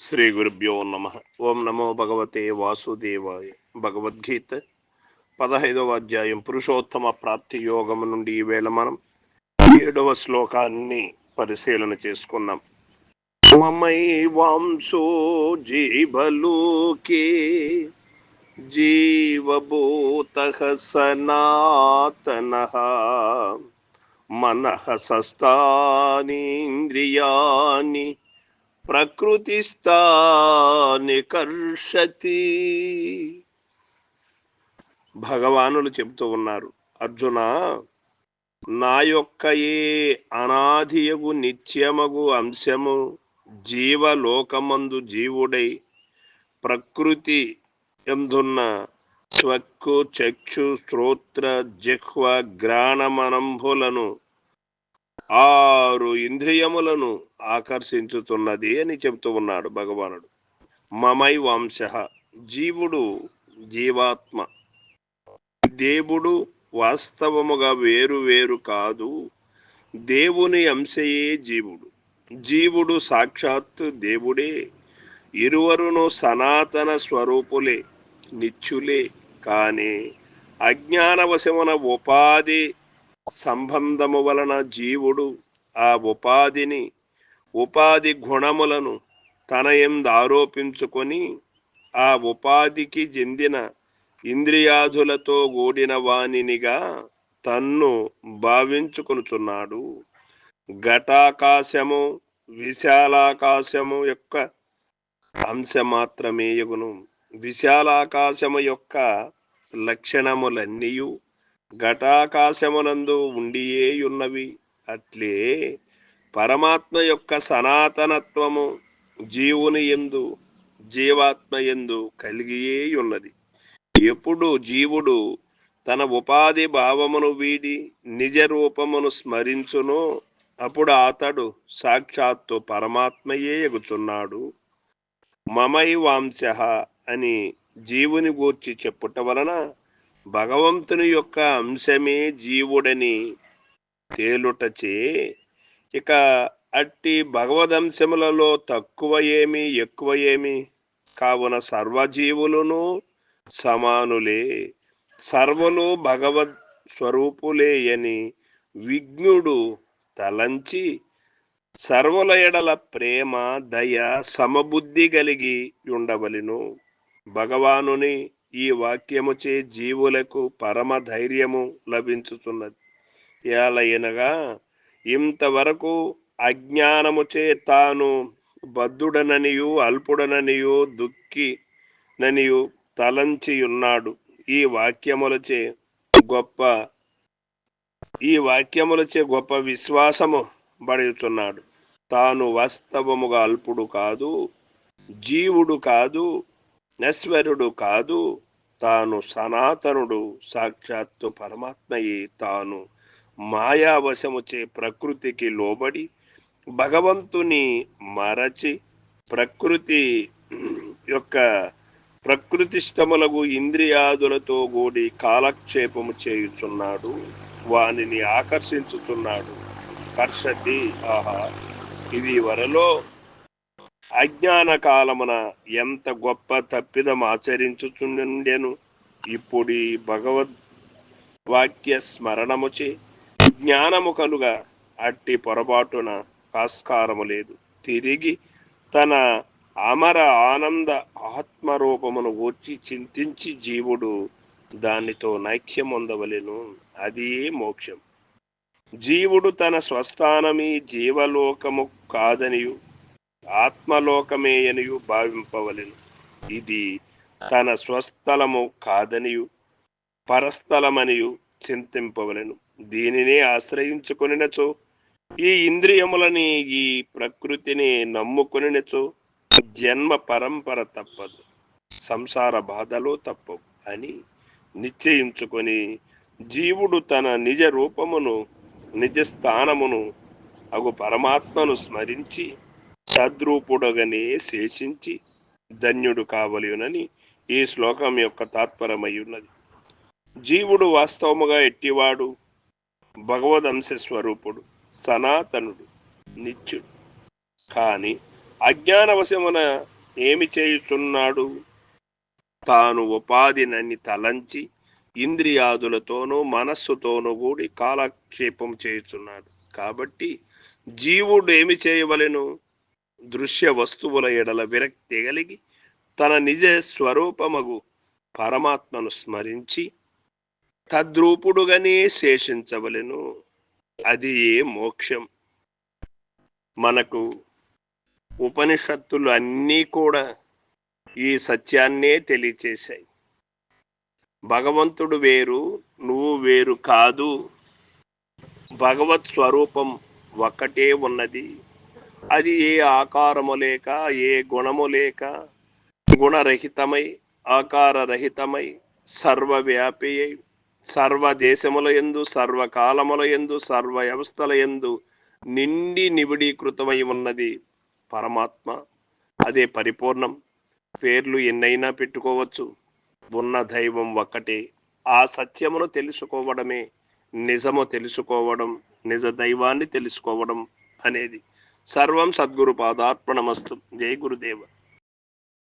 శ్రీ గురుభ్యో నమ. ఓం నమో భగవతే వాసుదేవాయ. భగవద్గీత పదహైదవ అధ్యాయం. పురుషోత్తమ ప్రాప్తి యోగము నుండి ఈవేళ మనం ఏడవ శ్లోకాన్ని పరిశీలన చేసుకున్నాం మమై వాంసో జీవలోకే జీవభూత సనాతన మనః సస్తానీంద్రియాని ప్రకృతిస్థాని కర్షతి. భగవానులు చెబుతూ ఉన్నారు అర్జున నా యొక్క ఏ అనాదియగు నిత్యమగు అంశము జీవలోకమందు జీవుడై ప్రకృతి ఎందున్న త్వక్కు చక్షు శ్రోత్ర జిహ్వ గ్రాణమనంభులను ఆరు ఇంద్రియములను ఆకర్షించుతున్నది అని చెబుతూ ఉన్నాడు భగవానుడు. మమై వంశ జీవుడు జీవాత్మ. దేవుడు వాస్తవముగా వేరు వేరు కాదు దేవుని అంశయే జీవుడు. జీవుడు సాక్షాత్తు దేవుడే ఇరువరును సనాతన స్వరూపులే నిత్యులే కానీ అజ్ఞానవశమున ఉపాధి సంబంధము వలన జీవుడు ఆ ఉపాధిని ఉపాధి గుణములను తన ఎందు ఆరోపించుకొని ఆ ఉపాధికి చెందిన ఇంద్రియాదులతో కూడిన వానినిగా తన్ను భావించుకొనుచున్నాడు. ఘటాకాశము విశాలాకాశము యొక్క అంశ మాత్రమే ఎగును విశాలాకాశము యొక్క లక్షణములన్నీయు ఘటాకాశమునందు ఉండియేయున్నవి అట్లే పరమాత్మ యొక్క సనాతనత్వము జీవుని ఎందు జీవాత్మ ఎందు కలిగియే ఉన్నది ఎప్పుడు జీవుడు తన ఉపాధి భావమును వీడి నిజ రూపమును స్మరించునో అప్పుడు అతడు సాక్షాత్తు పరమాత్మయే ఎగుచున్నాడు. మమై వాంశ అని జీవుని గూర్చి చెప్పుట వలన భగవంతుని యొక్క అంశమే జీవుడని తేలుటచే ఇక అట్టి భగవదంశములలో తక్కువ ఏమి ఎక్కువ ఏమి? కావున సర్వజీవులను సమానులే సర్వలు భగవద్ స్వరూపులే అని విఘ్నుడు తలంచి సర్వల ఎడల ప్రేమ దయ సమబుద్ధి కలిగి ఉండవలెను. భగవానుని ఈ వాక్యముచే జీవులకు పరమ ధైర్యము లభించుతున్నది ఏలయనగా ఇంతవరకు అజ్ఞానముచే తాను బద్ధుడననియు అల్పుడననియు దుఃఖిననియు తలంచియున్నాడు. ఈ వాక్యములచే గొప్ప ఈ వాక్యములచే గొప్ప విశ్వాసము బడుతున్నాడు తాను వాస్తవముగా అల్పుడు కాదు జీవుడు కాదు నశ్వరుడు కాదు తాను సనాతనుడు సాక్షాత్తు పరమాత్మయే. తాను మాయావశముచే ప్రకృతికి లోబడి భగవంతుని మరచి ప్రకృతి యొక్క ప్రకృతిష్టములకు ఇంద్రియాదులతో కూడి కాలక్షేపము చేయుచున్నాడు వానిని ఆకర్షించుతున్నాడు కర్షతి ఆహా ఇది వరలో అజ్ఞాన కాలమున ఎంత గొప్ప తప్పిదం ఆచరించుచుండెను ఇప్పుడు ఈ భగవద్ వాక్య స్మరణముచే జ్ఞానము కలుగా అట్టి పొరపాటున ఆస్కారము లేదు. తిరిగి తన అమర ఆనంద ఆత్మరూపమును గూర్చి చింతించి జీవుడు దానితో నైక్యం ఉందవలెను అది మోక్షం. జీవుడు తన స్వస్థానమీ జీవలోకము కాదనియు. ఆత్మలోకమే అనియు భావింపవలెను. ఇది తన స్వస్థలము కాదనియు పరస్థలమనియు చింతింపవలెను. దీనిని ఆశ్రయించుకొనినచో ఈ ఇంద్రియములని ఈ ప్రకృతిని నమ్ముకొనినచో జన్మ పరంపర తప్పదు సంసార బాధలో తప్పవు అని నిశ్చయించుకొని జీవుడు తన నిజ రూపమును నిజ స్థానమును అగు పరమాత్మను స్మరించి సద్రూపుడుగానే శేషించి ధన్యుడు కావలేనని ఈ శ్లోకం యొక్క తాత్పరమై ఉన్నది జీవుడు వాస్తవముగా ఎట్టివాడు? భగవదంశ స్వరూపుడు సనాతనుడు నిత్యుడు. కానీ అజ్ఞానవశమున ఏమి చేయుచున్నాడు? తాను ఉపాధినని తలంచి ఇంద్రియాదులతోనూ మనస్సుతోనూ కూడి కాలక్షేపం చేయుచున్నాడు. కాబట్టి జీవుడు ఏమి చేయవలెను? దృశ్య వస్తువుల ఎడల విరక్తి కలిగి తన నిజ స్వరూపమగు పరమాత్మను స్మరించి తద్రూపుడుగానే శేషించవలెను. అది ఏ మోక్షం? మనకు ఉపనిషత్తులు అన్నీ కూడా ఈ సత్యాన్నే తెలియచేశాయి. భగవంతుడు వేరు నువ్వు వేరు కాదు. భగవత్ స్వరూపం ఒక్కటే ఉన్నది. అది ఏ ఆకారము లేక ఏ గుణము లేక గుణరహితమై ఆకారరహితమై సర్వవ్యాపి అయి సర్వ దేశముల ఎందు సర్వకాలముల ఎందు సర్వ వ్యవస్థల ఎందు నిండి నిబిడీకృతమై ఉన్నది పరమాత్మ. అదే పరిపూర్ణం. పేర్లు ఎన్నైనా పెట్టుకోవచ్చు. ఉన్న దైవం ఒక్కటే. ఆ సత్యమును తెలుసుకోవడమే నిజము తెలుసుకోవడం నిజ దైవాన్ని తెలుసుకోవడం అనేది. சர்வம் சத்குரு பாதாத்ம நமஸ்து ஜெய் குருதேவா.